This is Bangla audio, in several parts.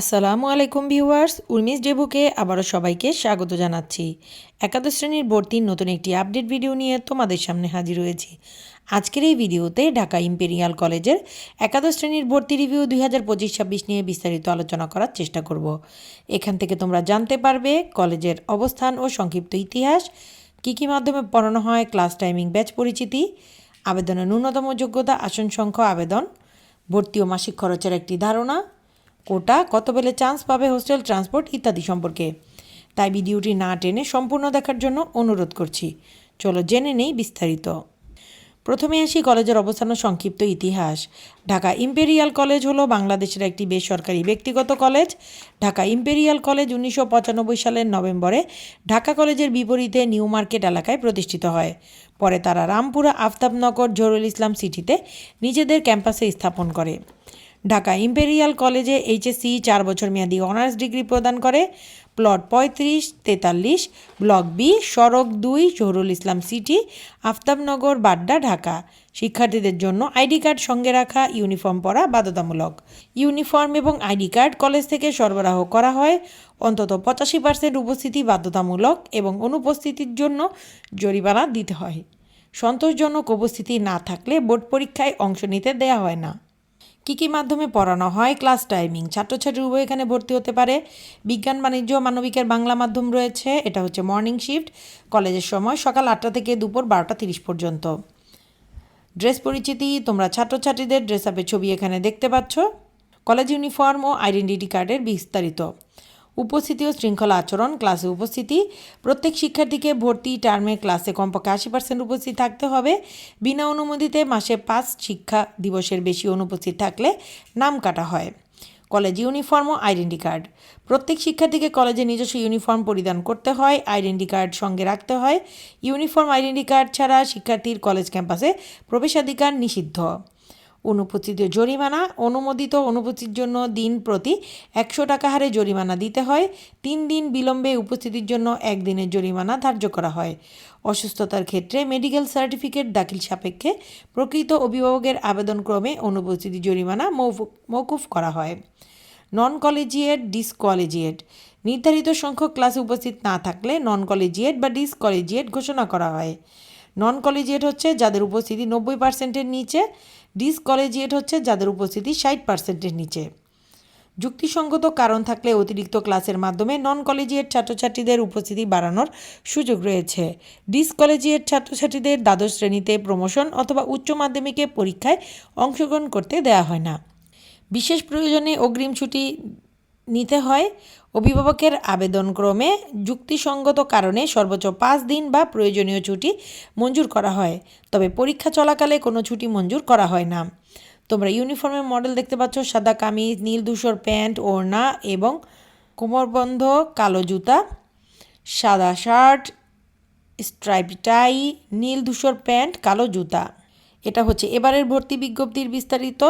আসসালামু আলাইকুম ভিউয়ার্স, উর্মিস ডেবুকে আবারও সবাইকে স্বাগত জানাচ্ছি। একাদশ শ্রেণির ভর্তির নতুন একটি আপডেট ভিডিও নিয়ে তোমাদের সামনে হাজির হয়েছি। আজকের এই ভিডিওতে ঢাকা ইম্পেরিয়াল কলেজের একাদশ শ্রেণির ভর্তি রিভিউ দুই হাজার পঁচিশ ছাব্বিশ নিয়ে বিস্তারিত আলোচনা করার চেষ্টা করব। এখান থেকে তোমরা জানতে পারবে কলেজের অবস্থান ও সংক্ষিপ্ত ইতিহাস, কী কী মাধ্যমে পড়ানো হয়, ক্লাস টাইমিং, ব্যাচ পরিচিতি, আবেদনের ন্যূনতম যোগ্যতা, আসন সংখ্যা, আবেদন, ভর্তি ও মাসিক খরচের একটি ধারণা কোটা, কত বেলে চান্স পাবে হোস্টেল, ট্রান্সপোর্ট ইত্যাদি সম্পর্কে। তাই ভিডিওটি না টেনে সম্পূর্ণ দেখার জন্য অনুরোধ করছি। চলো জেনে নেই বিস্তারিত। প্রথমে আসি কলেজের অবস্থান ও সংক্ষিপ্ত ইতিহাস। ঢাকা ইম্পেরিয়াল কলেজ হলো বাংলাদেশের একটি বেসরকারি ব্যক্তিগত কলেজ। ঢাকা ইম্পেরিয়াল কলেজ উনিশশো পঁচানব্বই সালের নভেম্বরে ঢাকা কলেজের বিপরীতে নিউ মার্কেট এলাকায় প্রতিষ্ঠিত হয়। পরে তারা রামপুরা আফতাবনগর জরুল ইসলাম সিটিতে নিজেদের ক্যাম্পাসে স্থাপন করে। ঢাকা ইম্পেরিয়াল কলেজে এইচএসসি চার বছর মেয়াদী অনার্স ডিগ্রি প্রদান করে। প্লট পঁয়ত্রিশ, তেতাল্লিশ, ব্লক বি, সড়ক দুই, জহুরুল ইসলাম সিটি, আফতাবনগর, বাড্ডা, ঢাকা। শিক্ষার্থীদের জন্য আইডি কার্ড সঙ্গে রাখা, ইউনিফর্ম পরা বাধ্যতামূলক। ইউনিফর্ম এবং আইডি কার্ড কলেজ থেকে সরবরাহ করা হয়। অন্তত পঁচাশি পার্সেন্ট উপস্থিতি বাধ্যতামূলক এবং অনুপস্থিতির জন্য জরিমানা দিতে হয়। সন্তোষজনক উপস্থিতি না থাকলে বোর্ড পরীক্ষায় অংশ নিতে দেওয়া হয় না। কী কী মাধ্যমে পড়ানো হয়, ক্লাস টাইমিং, ছাত্রছাত্রী উভয় এখানে ভর্তি হতে পারে। বিজ্ঞান, বাণিজ্য মানবিকের বাংলা মাধ্যম রয়েছে, এটা হচ্ছে মর্নিং শিফট কলেজের সময় সকাল আটটা থেকে দুপুর বারোটা তিরিশ পর্যন্ত। ড্রেস পরিচিতি, তোমরা ছাত্রছাত্রীদের ড্রেস আপের ছবি এখানে দেখতে পাচ্ছ। কলেজ ইউনিফর্ম ও আইডেন্টিটি কার্ডের বিস্তারিত। উপস্থিতি ও শৃঙ্খলা আচরণ, ক্লাসে উপস্থিতি, প্রত্যেক শিক্ষার্থীকে ভর্তি টার্মে ক্লাসে কমপক্ষে আশি পার্সেন্ট উপস্থিত থাকতে হবে। বিনা অনুমতিতে মাসে পাঁচ শিক্ষা দিবসের বেশি অনুপস্থিত থাকলে নাম কাটা হয়। কলেজ ইউনিফর্ম ও আইডেন্টি কার্ড। প্রত্যেক শিক্ষার্থীকে কলেজে নিজস্ব ইউনিফর্ম পরিধান করতে হয়, আইডেন্টি কার্ড সঙ্গে রাখতে হয়। ইউনিফর্ম, আইডেন্টি কার্ড ছাড়া শিক্ষার্থীর কলেজ ক্যাম্পাসে প্রবেশাধিকার নিষিদ্ধ। অনুপস্থিত জরিমানা, অনুমোদিত অনুপস্থিতির জন্য দিন প্রতি একশো টাকা হারে জরিমানা দিতে হয়। তিন দিন বিলম্বে উপস্থিতির জন্য একদিনের জরিমানা ধার্য করা হয়। অসুস্থতার ক্ষেত্রে মেডিকেল সার্টিফিকেট দাখিল সাপেক্ষে প্রকৃত অভিভাবকের আবেদনক্রমে অনুপস্থিতি জরিমানা মৌকুফ করা হয়। নন কলেজিয়েট ডিসকলেজিয়েট নির্ধারিত সংখ্যক ক্লাসে উপস্থিত না থাকলে নন কলেজিয়েট বা ডিসকলেজিয়েট ঘোষণা করা হয়। নন কলেজিয়েট হচ্ছে যাদের উপস্থিতি নব্বই পার্সেন্টের নিচে ডিসকলেজিয়েট হচ্ছে যাদের উপস্থিতি ষাট পার্সেন্টের নিচে। যুক্তিসঙ্গত কারণ থাকলে অতিরিক্ত ক্লাসের মাধ্যমে নন কলেজিয়েট ছাত্রছাত্রীদের উপস্থিতি বাড়ানোর সুযোগ রয়েছে। ডিসকলেজিয়েট ছাত্রছাত্রীদের দ্বাদশ শ্রেণীতে প্রমোশন অথবা উচ্চ মাধ্যমিকে পরীক্ষায় অংশগ্রহণ করতে দেওয়া হয় না। বিশেষ প্রয়োজনে অগ্রিম ছুটি নিতে হয়। অভিভাবকের আবেদনক্রমে যুক্তিসঙ্গত কারণে সর্বোচ্চ পাঁচ দিন বা প্রয়োজনীয় ছুটি মঞ্জুর করা হয়। তবে পরীক্ষা চলাকালে কোনো ছুটি মঞ্জুর করা হয় না। তোমরা ইউনিফর্মের মডেল দেখতে পাচ্ছ, সাদা কামিজ, নীল ধূসর প্যান্ট, ওড়না এবং কোমরবন্ধ, কালো জুতা, সাদা শার্ট, স্ট্রাইপ টাই, নীল ধূসর প্যান্ট, কালো জুতা। এটা হচ্ছে এবারের ভর্তি বিজ্ঞপ্তির বিস্তারিত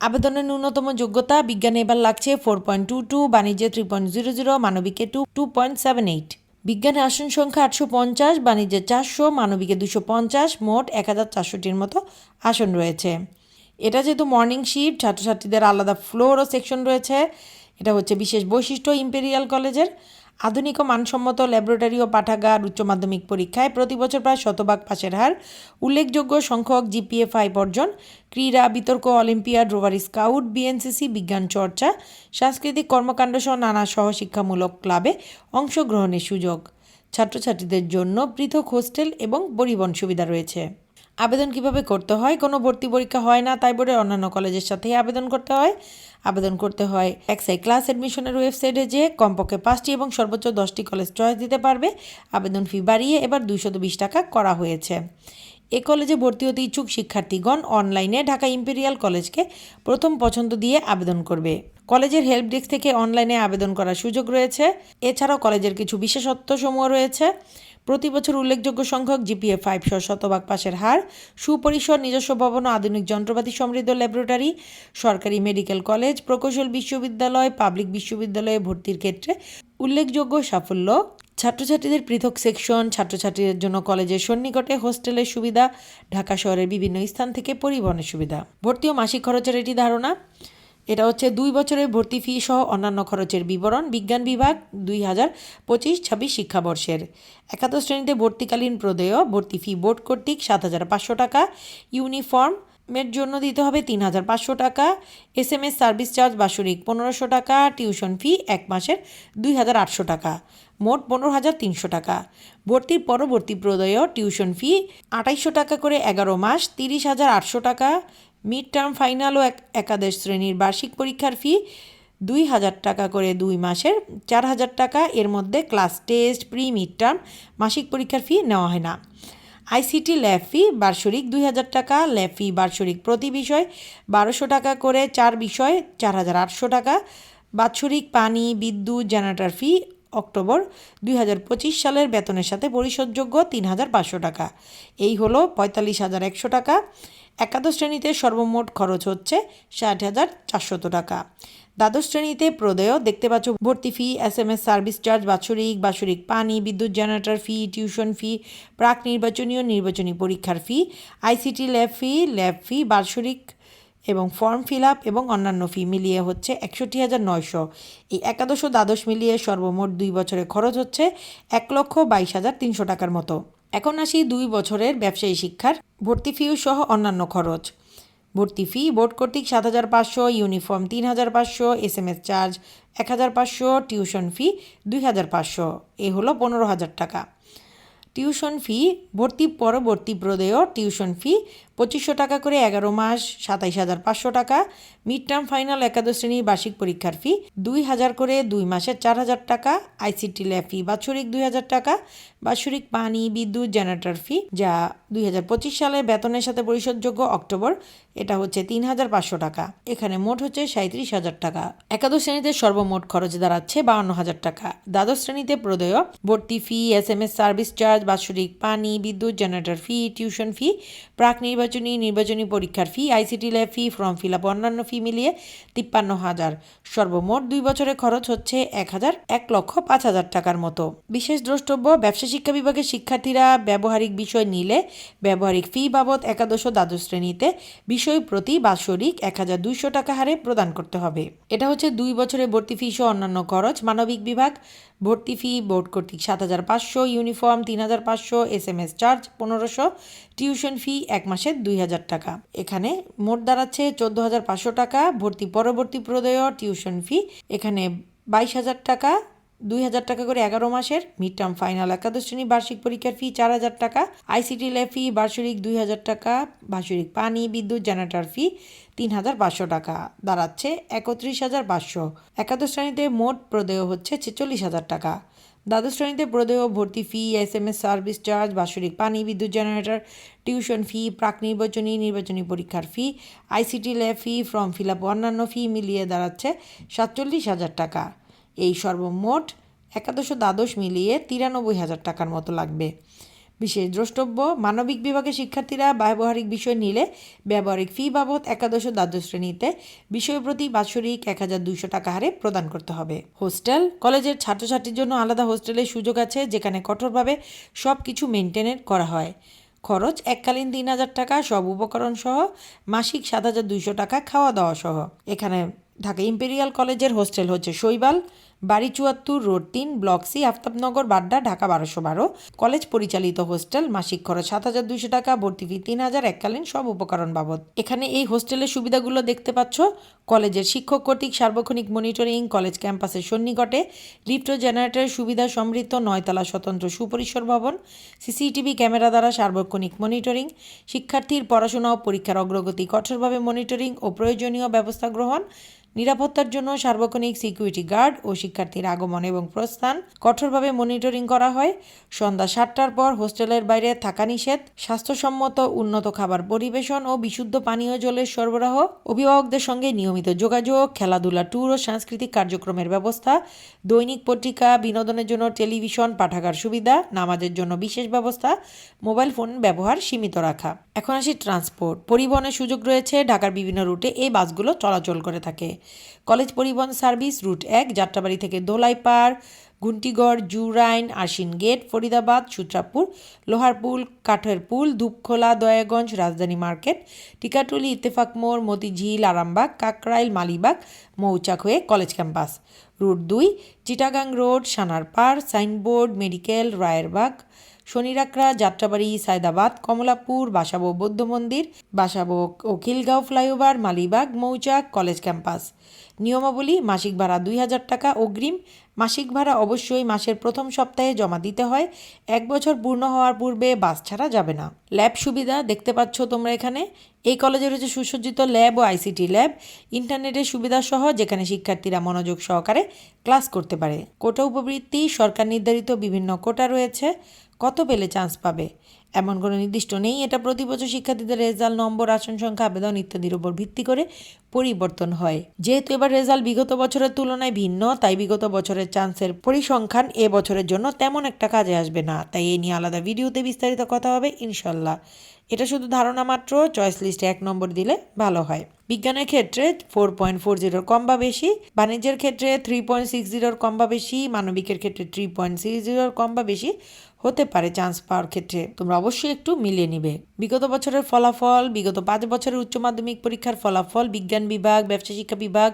আবেদনের ন্যূনতম যোগ্যতা বিজ্ঞানে এবার লাগছে ফোর পয়েন্ট টু টু বাণিজ্যে three point zero zero মানবিকে two two point seven eight বিজ্ঞানে আসন সংখ্যা আটশো পঞ্চাশ, বাণিজ্যে চারশো, মানবিকে দুশো পঞ্চাশ, মোট এক হাজার চারশোটির মতো আসন রয়েছে। এটা যেহেতু মর্নিং শিফট ছাত্রছাত্রীদের আলাদা ফ্লোর ও সেকশন রয়েছে। এটা হচ্ছে বিশেষ বৈশিষ্ট্য ইম্পেরিয়াল কলেজের আধুনিক ও মানসম্মত ল্যাবরেটরি ও পাঠাগার উচ্চ মাধ্যমিক পরীক্ষায় প্রতি বছর প্রায় শতভাগ পাশের হার। উল্লেখযোগ্য সংখ্যক জিপিএ ফাইভ অর্জন, ক্রীড়া, বিতর্ক, অলিম্পিয়াড, রোভারি স্কাউট, বিএনসিসি, বিজ্ঞান চর্চা, সাংস্কৃতিক কর্মকাণ্ড সহ নানা সহশিক্ষামূলক ক্লাবে অংশগ্রহণের সুযোগ। ছাত্রছাত্রীদের জন্য পৃথক হোস্টেল এবং পরিবহন সুবিধা রয়েছে। আবেদন কীভাবে করতে হয়? কোনো ভর্তি পরীক্ষা হয় না, তাই বলে অন্যান্য কলেজের সাথেই আবেদন করতে হয়। আবেদন করতে হয় একসাই ক্লাস অ্যাডমিশনের ওয়েবসাইটে যে কমপক্ষে পাঁচটি এবং সর্বোচ্চ দশটি কলেজ চয়েস দিতে পারবে। আবেদন ফি বাড়িয়ে এবার দুইশত বিশ টাকা করা হয়েছে। এ কলেজে ভর্তি হতে ইচ্ছুক শিক্ষার্থীগণ অনলাইনে ঢাকা ইম্পেরিয়াল কলেজকে প্রথম পছন্দ দিয়ে আবেদন করবে। কলেজের হেল্প ডেস্ক থেকে অনলাইনে আবেদন করার সুযোগ রয়েছে। এছাড়াও কলেজের কিছু বিশেষত্ব সমূহ রয়েছে। প্রতি বছর উল্লেখযোগ্য সংখ্যক জিপিএ ফাইভ সহ শতভাগ পাশের হার, সুপরিসর, নিজস্ব ভবন আধুনিক যন্ত্রপাতি সমৃদ্ধ ল্যাবরেটরি, সরকারি মেডিকেল কলেজ, প্রকৌশল বিশ্ববিদ্যালয়, পাবলিক বিশ্ববিদ্যালয়ে ভর্তির ক্ষেত্রে উল্লেখযোগ্য সাফল্য। ছাত্রছাত্রীদের পৃথক সেকশন, ছাত্রছাত্রীদের জন্য কলেজের সন্নিকটে হোস্টেলের সুবিধা, ঢাকা শহরের বিভিন্ন স্থান থেকে পরিবহনের সুবিধা। ভর্তি ও মাসিক খরচের এটি ধারণা। এটা হচ্ছে দুই বছরের ভর্তি ফি সহ অন্যান্য খরচের বিবরণ, বিজ্ঞান বিভাগ, দুই হাজার পঁচিশ ছাব্বিশ শিক্ষাবর্ষের। একাদশ শ্রেণীতে ভর্তিকালীন প্রদেয়, ভর্তি ফি বোর্ড কর্তৃক সাত হাজার পাঁচশো টাকা। ইউনিফর্ম এর জন্য দিতে হবে তিন হাজার পাঁচশো টাকা। S M S service charge বাৎসরিক পনেরোশো টাকা, টিউশন ফি এক মাসের দুই হাজার আটশো টাকা। মোট পনেরো হাজার তিনশো টাকা। ভর্তির পরবর্তী প্রদেয়, টিউশন ফি আঠাইশশো টাকা করে এগারো মাস, তিরিশ হাজার আটশো টাকা। মিড টার্ম ফাইনাল ও এক- একাদশ শ্রেণির বার্ষিক পরীক্ষার ফি দুই হাজার টাকা করে দুই মাসের, চার হাজার টাকা এর মধ্যে class test pre mid term মাসিক পরীক্ষার ফি নেওয়া হয় না। আইসিটি ল্যাব ফি বার্ষরিক দুই হাজার টাকা ল্যাব ফি বার্ষরিক প্রতি বিষয় বারোশো টাকা করে, চার বিষয় চার হাজার আটশো টাকা। বাৎসরিক পানি, বিদ্যুৎ জেনারেটর ফি অক্টোবর দুই হাজার পঁচিশ সালের বেতনের সাথে পরিশোধযোগ্য তিন হাজার পাঁচশো টাকা। এই হলো পঁয়তাল্লিশ হাজার একশো টাকা। একাদশ শ্রেণীতে সর্বমোট খরচ হচ্ছে ষাট হাজার চারশত টাকা। দ্বাদশ শ্রেণীতে প্রদেয়, দেখতে পাচ্ছ ভর্তি fee S M S service charge, বাৎসরিক বাৎসরিক পানি, বিদ্যুৎ জেনারেটর ফি, টিউশন ফি, প্রাক নির্বাচনীয় নির্বাচনী পরীক্ষার fee, ICT lab fee lab fee, বাৎসরিক এবং ফর্ম ফিল আপ এবং অন্যান্য ফি মিলিয়ে হচ্ছে একষট্টি হাজার নয়শো। এই একাদশ ও দ্বাদশ মিলিয়ে সর্বমোট দুই বছরে খরচ হচ্ছে এক লক্ষ বাইশ হাজার তিনশো টাকার মতো। এখন আসি দুই বছরের ব্যবসায়ী শিক্ষার ভর্তি ফিউ সহ অন্যান্য খরচ। ভর্তি ফি বোর্ড কর্তৃক সাত হাজার পাঁচশো, ইউনিফর্ম তিন হাজার পাঁচশো এস এম এস চার্জ এক হাজার পাঁচশো, টিউশন ফি দুই হাজার পাঁচশো। এ হলো পনেরো হাজার টাকা। টিউশন ফি, ভর্তি পরবর্তী প্রদেয় টিউশন ফি পঁচিশশো টাকা করে এগারো মাস, সাতাইশ হাজার পাঁচশো টাকা। মিড টার্ম ফাইনাল একাদশ শ্রেণির বার্ষিক পরীক্ষার ফি দুই হাজার করে দুই মাসের চার হাজার টাকা। আইসিটি ল্যাব ফি বাৎসরিক দুই হাজার টাকা। বাৎসরিক পানি, বিদ্যুৎ, জেনারেটর ফি যা দুই হাজার পঁচিশ সালে বেতনের সাথে পরিশোধযোগ্য অক্টোবর। এটা হচ্ছে তিন হাজার পাঁচশো টাকা। এখানে মোট হচ্ছে সাঁত্রিশ হাজার টাকা। একাদশ শ্রেণীতে সর্বমোট খরচ দাঁড়াচ্ছে বাউন্ন হাজার টাকা। দ্বাদশ শ্রেণীতে প্রদেয় ভর্তি fee, S M S service charge, বাৎসরিক পানি, বিদ্যুৎ, জেনারেটর ফি, টিউশন ফি, প্রাক নির্বাচনী নির্বাচনী নির্বাচনী পরীক্ষার fee ICT lab fee form fill up অন্যান্য ফি মিলিয়ে তিপ্পান্ন হাজার। সর্বমোট দুই বছরে খরচ হচ্ছে এক হাজার এক লক্ষ পাঁচ হাজার টাকার মতো। বিশেষ দ্রষ্টব্য, ব্যবসা শিক্ষা বিভাগের শিক্ষার্থীরা ব্যবহারিক বিষয় নিলে ব্যবহারিক ফি বাবদ একাদশ দ্বাদশ শ্রেণীতে বিষয় প্রতি বাৎসরিক এক হাজার দুইশো টাকা হারে প্রদান করতে হবে। এটা হচ্ছে দুই বছরে ভর্তি ফি সহ অন্যান্য খরচ, মানবিক বিভাগ ভর্তি ফি, বোর্ড কর্তৃক সাত হাজার পাঁচশো, ইউনিফর্ম তিন হাজার পাঁচশো, এস এম এস চার্জ পনেরোশো, টিউশন ফি এক মাসে দুই হাজার টাকা। এখানে মোট দাঁড়াচ্ছে চোদ্দ হাজার পাঁচশো টাকা, ভর্তি পরবর্তী প্রদেয় টিউশন ফি এখানে বাইশ হাজার টাকা দুই হাজার টাকা করে এগারো মাসের মিড টার্ম ফাইনাল একাদশ শ্রেণি বার্ষিক পরীক্ষার ফি চার হাজার টাকা আইসিটি ল্যাব ফি বার্ষিক দুই হাজার টাকা, বার্ষিক পানি, বিদ্যুৎ জেনারেটর ফি তিন হাজার পাঁচশো টাকা। দাঁড়াচ্ছে একত্রিশ হাজার পাঁচশো। একাদশ শ্রেণীতে মোট প্রদেয় হচ্ছে ছেচল্লিশ হাজার টাকা। দ্বাদশ শ্রেণীতে প্রদেয় ভর্তি fee S M S service charge বাৎসরিক পানি, বিদ্যুৎ জেনারেটর টিউশন ফি প্রাক নির্বাচনী নির্বাচনী পরীক্ষার fee ICT lab fee form fill up অন্যান্য ফি মিলিয়ে দাঁড়াচ্ছে সাতচল্লিশ হাজার টাকা। এই সর্বমোট একাদশ দ্বাদশ মিলিয়ে তিরানব্বই হাজার টাকার মতো লাগবে। বিশেষ দ্রষ্টব্য, মানবিক বিভাগের শিক্ষার্থীরা ব্যবহারিক বিষয় নিলে ব্যবহারিক ফি বাবদ একাদশ দ্বাদশ শ্রেণীতে বিষয় প্রতি বাৎসরিক এক হাজার দুইশো টাকা হারে প্রদান করতে হবে। হোস্টেল, কলেজের ছাত্রছাত্রীর জন্য আলাদা হোস্টেলের সুযোগ আছে, যেখানে কঠোরভাবে সব কিছু মেনটেনের করা হয়। খরচ এককালীন তিন হাজার টাকা, সব উপকরণ সহ মাসিক সাত হাজার দুইশো টাকা খাওয়া দাওয়া সহ। এখানে ঢাকা ইম্পেরিয়াল কলেজের হোস্টেল হচ্ছে শৈবাল। বাড়ি চুয়াত্তর রোড তিন, ব্লক সি, আফতাবনগর, বাড্ডা, ঢাকা বারোশো বারো। কলেজ পরিচালিত হোস্টেল, মাসিক খরচ সাত হাজার দুইশো টাকা, ভর্তি ফি তিন হাজার, এককালীন সব উপকরণ বাবদ। এখানে এই হোস্টেলের সুবিধাগুলো দেখতে পাচ্ছ। কলেজের শিক্ষক কর্তৃক সার্বক্ষণিক মনিটরিং, কলেজ ক্যাম্পাসের সন্নিকটে, লিফট ও জেনারেটরের সুবিধা সমৃদ্ধ নয়তলা স্বতন্ত্র সুপরিসর ভবন, সিসিটিভি ক্যামেরা দ্বারা সার্বক্ষণিক মনিটরিং, শিক্ষার্থীর পড়াশোনা ও পরীক্ষার অগ্রগতি কঠোরভাবে মনিটরিং ও প্রয়োজনীয় ব্যবস্থা গ্রহণ নিরাপত্তার জন্য সার্বক্ষণিক সিকিউরিটি গার্ড ও শিক্ষার্থীর আগমন এবং প্রস্থান কঠোরভাবে মনিটরিং করা হয়। সন্ধ্যা সাতটার পর হোস্টেলের বাইরে থাকা নিষেধ, স্বাস্থ্যসম্মত উন্নত খাবার পরিবেশন ও বিশুদ্ধ পানীয় জলের সরবরাহ। অভিভাবকদের সঙ্গে নিয়মিত যোগাযোগ, খেলাধুলা, ট্যুর ও সাংস্কৃতিক কার্যক্রমের ব্যবস্থা, দৈনিক পত্রিকা, বিনোদনের জন্য টেলিভিশন, পাঠাগার সুবিধা, নামাজের জন্য বিশেষ ব্যবস্থা, মোবাইল ফোন ব্যবহার সীমিত রাখা। এখন আসি ট্রান্সপোর্ট। পরিবহনের সুযোগ রয়েছে, ঢাকার বিভিন্ন রুটে এই বাসগুলো চলাচল করে থাকে। কলেজ পরিবহন সার্ভিস, রুট এক, যাত্রাবাড়ি থেকে দোলাইপাড় ঘুন্টিগড় জুরাইন আশিন গেট, ফরিদাবাদ, সূত্রাপুর, লোহারপুল কাঠের পুল ধূপখোলা, দয়াগঞ্জ, রাজধানী মার্কেট, টিকাটুলি, ইত্তেফাক মোড়, মতিঝিল, আরামবাগ, কাকরাইল, মালিবাগ, মৌচাক হয়ে কলেজ ক্যাম্পাস। রুট দুই, Chittagong road, Sanarpar, signboard, medical, Rayerbag Shonirakhra Jatrabari, Sayedabad, Kamalapur, Basabo বৌদ্ধ মন্দির, Basabo Khilgaon flyover, Malibagh, Mouchak college campus. নিয়মাবলী, মাসিক ভাড়া দুই হাজার টাকা অগ্রিম। মাসিক ভাড়া অবশ্যই মাসের প্রথম সপ্তাহে জমা দিতে হয়। এক বছর পূর্ণ হওয়ার পূর্বে বাস ছাড়া যাবে না। ল্যাব সুবিধা, দেখতে পাচ্ছ তোমরা এখানে। এই কলেজে রয়েছে সুসজ্জিত ল্যাব ও আইসিটি ল্যাব। ইন্টারনেটের সুবিধা সহ যেখানে শিক্ষার্থীরা মনোযোগ সহকারে ক্লাস করতে পারে। কোটা উপবৃত্তি, সরকার নির্ধারিত বিভিন্ন কোটা রয়েছে। কত পেলে চান্স পাবে? এমন কোনো নির্দিষ্ট নেই। এটা প্রতি বছর শিক্ষার্থীদের রেজাল্ট, নম্বর, আসন সংখ্যা, আবেদন ইত্যাদির উপর ভিত্তি করে পরিবর্তন হয়। যেহেতু এবার রেজাল্ট বিগত বছরের তুলনায় ভিন্ন, তাই বিগত বছরের চান্সের পরিসংখ্যান এ বছরের জন্য তেমন একটা কাজে আসবে না। তাই এই নিয়ে আলাদা ভিডিওতে বিস্তারিত কথা হবে ইনশাল্লাহ এটা শুধু ধারণা মাত্র চয়েস লিস্টে এক নম্বর দিলে ভালো হয়। বিজ্ঞানের ক্ষেত্রে ফোর পয়েন্ট ফোর জিরোর কম বা বেশি, বাণিজ্যের ক্ষেত্রে থ্রি পয়েন্ট সিক্স জিরোর কম বা বেশি, মানবিকের ক্ষেত্রে থ্রি পয়েন্ট সিক্স জিরোর কম বা বেশি হতে পারে চান্স পাওয়ার ক্ষেত্রে। তোমরা অবশ্যই একটু মিলিয়ে নিবে। বিগত বছরের ফলাফল, বিগত পাঁচ বছরের উচ্চ মাধ্যমিক পরীক্ষার ফলাফল, বিজ্ঞান বিভাগ, ব্যবসা শিক্ষা বিভাগ,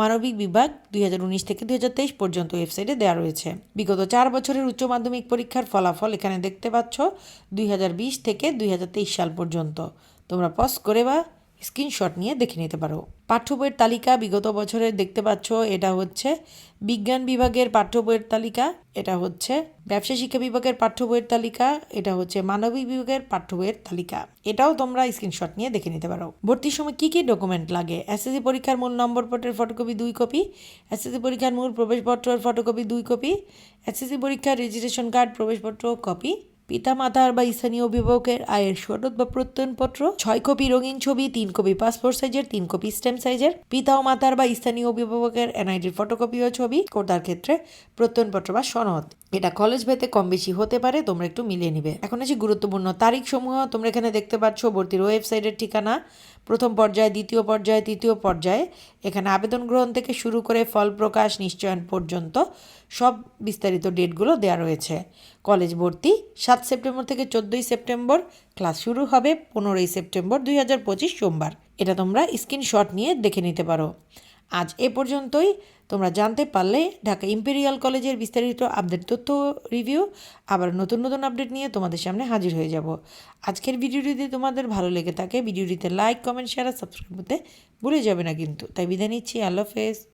মানবিক বিভাগ দুই হাজার উনিশ থেকে দুই হাজার তেইশ পর্যন্ত ওয়েবসাইটে দেওয়া রয়েছে। বিগত চার বছরের উচ্চ মাধ্যমিক পরীক্ষার ফলাফল এখানে দেখতে পাচ্ছ দুই হাজার বিশ থেকে দুই হাজার তেইশ সাল পর্যন্ত। তোমরা পজ করে বা স্ক্রিনশট নিয়ে দেখে নিতে পারো। পাঠ্য বইয়ের তালিকা বিগত বছরের দেখতে পাচ্ছ, এটা হচ্ছে বিজ্ঞান বিভাগের পাঠ্য বইয়ের তালিকা, এটা হচ্ছে ব্যবসা শিক্ষা বিভাগের পাঠ্য বইয়ের তালিকা, এটা হচ্ছে মানবিক বিভাগের পাঠ্য বইয়ের তালিকা। এটাও তোমরা স্ক্রিনশট নিয়ে দেখে নিতে পারো। ভর্তির সময় কী কী ডকুমেন্ট লাগে? এসএসসি পরীক্ষার মূল নম্বর পত্রের ফটোকপি দুই কপি এসএসসি পরীক্ষার মূল প্রবেশপত্রের ফটোকপি দুই কপি এসএসসি পরীক্ষার রেজিস্ট্রেশন কার্ড প্রবেশপত্র কপি পিতা মাতার বা স্থানীয় অভিভাবকের আয়ের সনদ বা প্রত্যয়নপত্র, ছয় কপি রঙিন ছবি, তিন কপি পাসপোর্ট সাইজের তিন কপি স্ট্যাম্প সাইজের পিতা ও মাতার বা স্থানীয় অভিভাবকের এনআইডির ফটোকপি ও ছবি, কোটার ক্ষেত্রে প্রত্যয়নপত্র বা সনদ। এটা কলেজ ভেতে কম বেশি হতে পারে, তোমরা একটু মিলিয়ে নিবে। এখন আছে গুরুত্বপূর্ণ তারিখ সমূহ তোমরা এখানে দেখতে পাচ্ছ, ভর্তির ওয়েবসাইটের ঠিকানা। প্রথম পর্যায়ে, দ্বিতীয় পর্যায়ে, তৃতীয় পর্যায়ে এখানে আবেদন গ্রহণ থেকে শুরু করে ফল প্রকাশ, নিশ্চয়ন পর্যন্ত সব বিস্তারিত ডেটগুলো দেওয়া রয়েছে। কলেজ ভর্তি। সাত সেপ্টেম্বর থেকে চোদ্দোই সেপ্টেম্বর ক্লাস শুরু হবে পনেরোই সেপ্টেম্বর দুই হাজার পঁচিশ সোমবার। এটা তোমরা স্ক্রিনশট নিয়ে দেখে নিতে পারো। আজ এ পর্যন্তই। তোমরা জানতে পারলে ঢাকা ইম্পেরিয়াল কলেজের বিস্তারিত আপডেট তথ্য রিভিউ, আবার নতুন নতুন আপডেট নিয়ে তোমাদের সামনে হাজির হয়ে যাব। আজকের ভিডিওটি যদি তোমাদের ভালো লেগে থাকে, ভিডিওটিতে লাইক কমেন্ট শেয়ার আর সাবস্ক্রাইব করতে ভুলে যাবে না কিন্তু। তাই বিদায় নিচ্ছি। আল্লাহ হাফেজ।